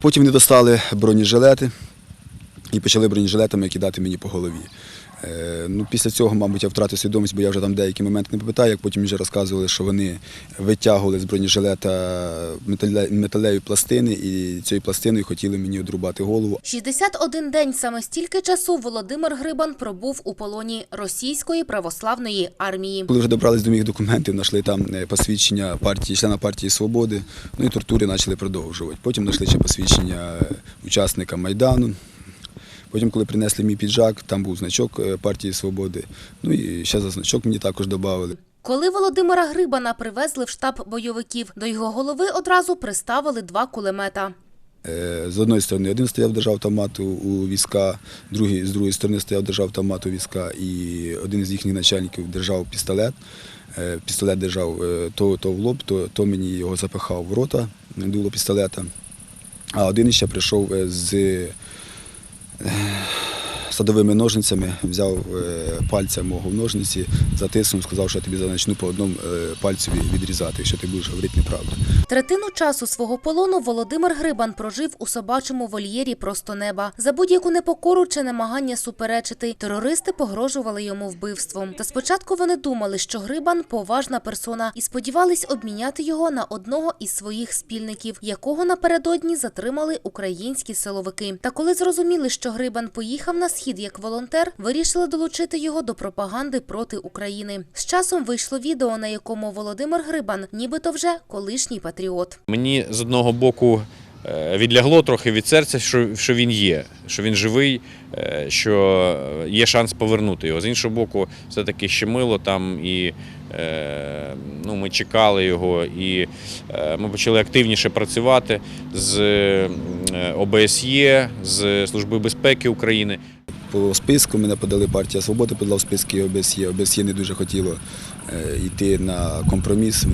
Потім вони достали бронежилети і почали бронежилетами кидати мені по голові. Е, ну, після цього, мабуть, я втратив свідомість, бо я вже там деякі моменти не пам'ятаю, як потім вже розказували, що вони витягували з бронежилета метале- металеві пластини і цією пластиною хотіли мені одрубати голову. 61 день саме стільки часу Володимир Грибан пробув у полоні російської православної армії. Коли вже добрались до моїх документів, знайшли там е, посвідчення партії, члена партії Свободи, ну і тортури почали продовжувати. Потім знайшли ще посвідчення е, учасника Майдану. Потім, коли принесли мій піджак, там був значок е, партії Свободи. Ну і ще за значок мені також додали. Коли Володимира Грибана привезли в штаб бойовиків, до його голови одразу приставили два кулемета. Е, З одної сторони один стояв держав автомат у- війська, другий, з другої сторони стояв держав автомат у війська, і один з їхніх начальників держав пістолет. Е, Пістолет держав то, то в лоб, то, то мені його запихав в рота, дуло пістолета. А один ще прийшов з ん? садовими ножницями, взяв е, пальця мого в ножниці, затиснув, сказав, що я тобі почну по одному е, пальцю відрізати, якщо ти будеш говорити неправду. Третину часу свого полону Володимир Грибан прожив у собачому вольєрі просто неба. За будь-яку непокору чи намагання суперечити, терористи погрожували йому вбивством. Та спочатку вони думали, що Грибан поважна персона і сподівались обміняти його на одного із своїх спільників, якого напередодні затримали українські силовики. Та коли зрозуміли, що Грибан поїхав на схід як волонтер, вирішили долучити його до пропаганди проти України. З часом вийшло відео, на якому Володимир Грибан, нібито вже колишній патріот. Мені з одного боку е, відлягло трохи від серця, що, він є, що він живий, е, що є шанс повернути його. З іншого боку, все-таки ще мило там і е, ну, ми чекали його, і ми почали активніше працювати з ОБСЄ, з Служби безпеки України. По списку мене подали партія Свободи, подала в списки ОБСЄ. ОБСЄ не дуже хотіло е, йти на компроміс.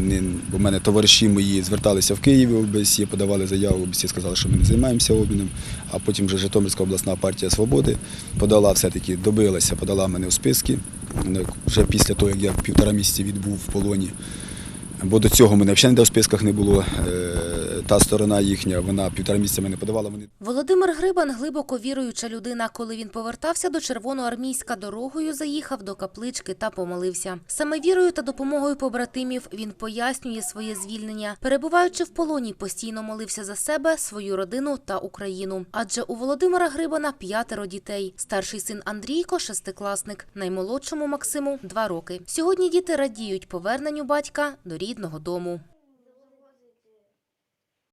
Бо в мене товариші мої зверталися в Києві ОБСЄ, подавали заяву, ОБСЄ сказали, що ми не займаємося обміном. А потім вже Житомирська обласна партія Свободи подала все-таки, добилася, подала мене в списки. Ну, Вже після того, як я півтора місяці відбув в полоні. Бо до цього мене взагалі в списках не було. Та сторона їхня, вона півтора місяця мене подавала. Вони Володимир Грибан глибоко віруюча людина. Коли він повертався до Червоноармійська дорогою, заїхав до каплички та помолився. Саме вірою та допомогою побратимів він пояснює своє звільнення. Перебуваючи в полоні, постійно молився за себе, свою родину та Україну. Адже у Володимира Грибана п'ятеро дітей. Старший син Андрійко шестикласник, наймолодшому Максиму два роки. Сьогодні діти радіють поверненню батька до рідного дому.